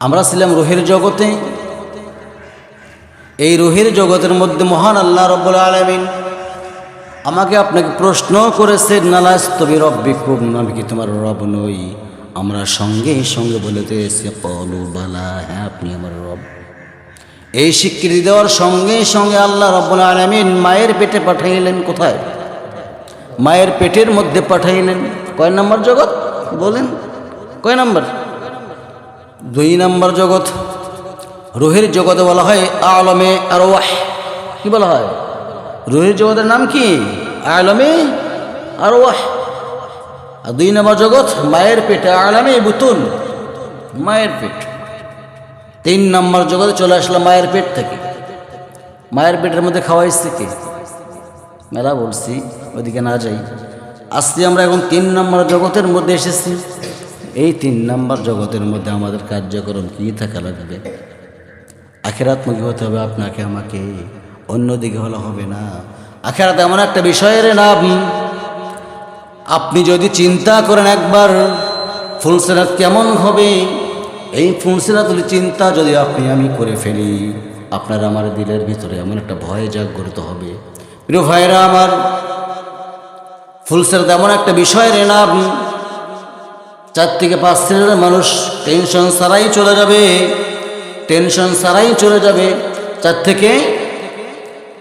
আমরা ছিলাম রুহের জগতে। এই রুহের জগতের মধ্যে মহান আল্লাহ রব্বুল আলমিন আমাকে আপনাকে প্রশ্ন করেছেন নালাস তবে রব্বি খুব আমি কি তোমার রব নই? আমরা সঙ্গে সঙ্গে বলেতে এসে পলু বালা হ্যাঁ আপনি আমার রব। এই স্বীকৃতি দেওয়ার সঙ্গে সঙ্গে আল্লাহ রব্বুল আলমিন মায়ের পেটে পাঠাইলেন কোথায়? মায়ের পেটের মধ্যে পাঠাইলেন। কয় নম্বর জগৎ? বলেন। কয় নম্বর? দুই নম্বর জগৎ, রুহের জগতে বলা হয় আলমে আর কি বলা হয়? রুহের জগতের নাম কি? আলমে আর আর দুই নম্বর জগৎ, মায়ের পেটে, আলমে বুতুন। মায়ের পেট। তিন নম্বর জগতে চলে আসলো মায়ের পেট থেকে। মায়ের পেটের মধ্যে খাওয়াইছে কে? মেলা বলছি ওদিকে না যাই। আজকে আমরা এখন তিন নম্বর জগতের মধ্যে এসেছি। এই তিন নম্বর জগতের মধ্যে আমাদের কার্যক্রম কী থাকা লাগবে? আখেরাত্মকী হতে হবে আপনাকে, আমাকে। অন্যদিকে হলে হবে না। আখেরাত এমন একটা বিষয়ের নাম, আপনি যদি চিন্তা করেন একবার, ফুলসেরাত কেমন হবে? এই ফুলসেরাতুল চিন্তা যদি আপনি, আমি করে ফেলি, আপনার আমার দিলের ভিতরে এমন একটা ভয় জাগ্রত হবে। প্রিয় ভাইরা আমার, ফুলসেরাত এমন একটা বিষয়ের নাম চার থেকে পাঁচ শ্রেণির মানুষ টেনশন ছাড়াই চলে যাবে টেনশন ছাড়াই চলে যাবে। চার থেকে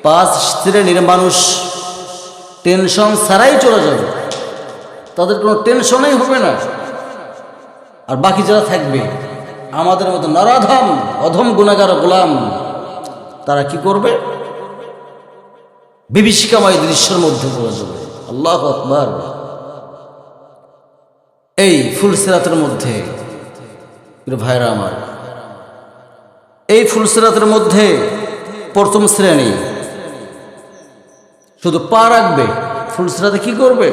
পাঁচ শ্রেণির মানুষ টেনশন ছাড়াই চলে যাবে। তাদের কোনো টেনশনই হবে না। আর বাকি যারা থাকবে, আমাদের মতো নরাধম, অধম গুণাগার গোলাম, তারা কি করবে? বিভীষিকাময় দৃশ্যের মধ্যে পড়ে যাবে। আল্লাহ আকবার। এই ফুলসিরাতের মধ্যে ভাইরা আমার, এই ফুলসিরাতের মধ্যে প্রথম শ্রেণি শুধু পা রাখবে ফুলসিরাতে কি করবে?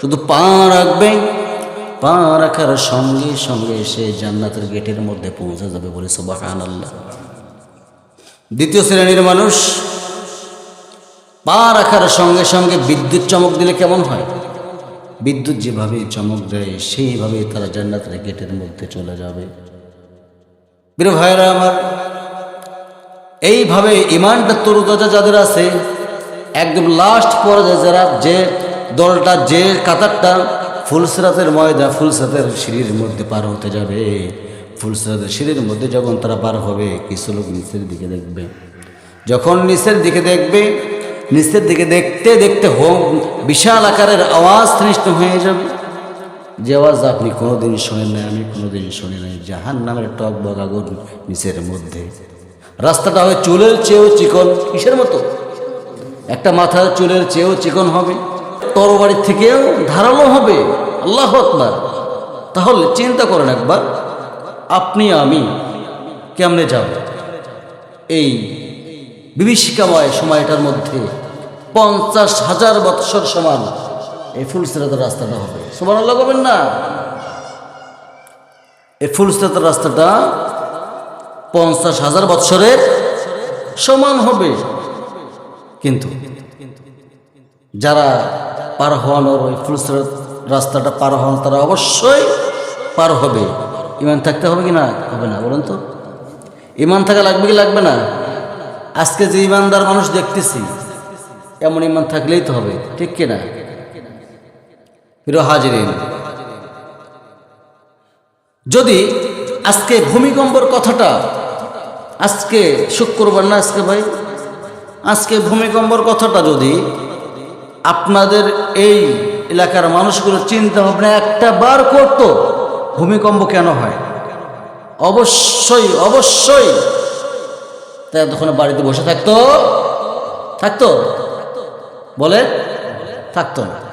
শুধু পা রাখবে, পা রাখার সঙ্গে সঙ্গে সে জান্নাতের গেটের মধ্যে পৌঁছে যাবে বলে সুবাহান আল্লাহ দ্বিতীয় শ্রেণির মানুষ, পা রাখার সঙ্গে সঙ্গে বিদ্যুৎ চমক দিলে কেমন হয়? বিদ্যুৎ যেভাবে চমক দেয়, সেইভাবে তারা জান্নাতের গেটের মধ্যে চলে যাবে। প্রিয় ভাইরা আমার, এইভাবে ইমানটা তরুতাজা যাদের আছে, একদম লাস্ট পর্যায়ে যারা যে দলটা, যে কাতারটা ফুলসরাতের ময়দা ফুলসরাতের সিঁড়ির মধ্যে পার হতে যাবে। ফুলসরাতের সিঁড়ির মধ্যে যখন তারা পার হবে, কিছু লোক নিচের দিকে দেখবে। যখন নিচের দিকে দেখবে নিচের দিকে দেখতে দেখতে হোম, বিশাল আকারের আওয়াজ সৃষ্ট হয়ে যাবে। যে আওয়াজ আপনি কোনোদিন শোনেন নাই, আমি কোনোদিন শুনি নাই। জাহান নামের টক বক আগুন নিচের মধ্যে। রাস্তাটা হয় চুলের চেয়েও চিকন। কিসের মতো? একটা মাথার চুলের চেয়েও চিকন হবে। তরবারির থেকেও ধারালো হবে। আল্লাহ আকবার। তাহলে চিন্তা করেন একবার, আপনি আমি কেমনে যাব? এই বিভীষিকাময় সময়টার মধ্যে পঞ্চাশ হাজার বৎসর সমান এই ফুলসিরাতের রাস্তাটা হবে। সমান আল্লাহ না? এই ফুলসিরাতের রাস্তাটা পঞ্চাশ হাজার বৎসরের সমান হবে। কিন্তু যারা পার হওয়ানোর ওই ফুলসিরাত রাস্তাটা পার হওয়ান তারা অবশ্যই পার হবে। ইমান থাকতে হবে কি না? হবে না, বলুন তো। ইমান থাকা লাগবে কি লাগবে না? আজকে যে ইমানদার মানুষ দেখতেছি, এমন ইমান থাকলেই তো হবে, ঠিক কিনা হাজিরিন, যদি আজকে ভূমিকম্পর কথাটা, আজকে শুক্রবার না আজকে ভাই? আজকে ভূমিকম্পর কথাটা যদি আপনাদের এই এলাকার মানুষগুলো চিন্তা ভাবনা একটা বার করত, ভূমিকম্প কেন হয়? অবশ্যই অবশ্যই। তাই তখন বাড়িতে বসে থাকতো? থাকতো? বলে থাকতো না।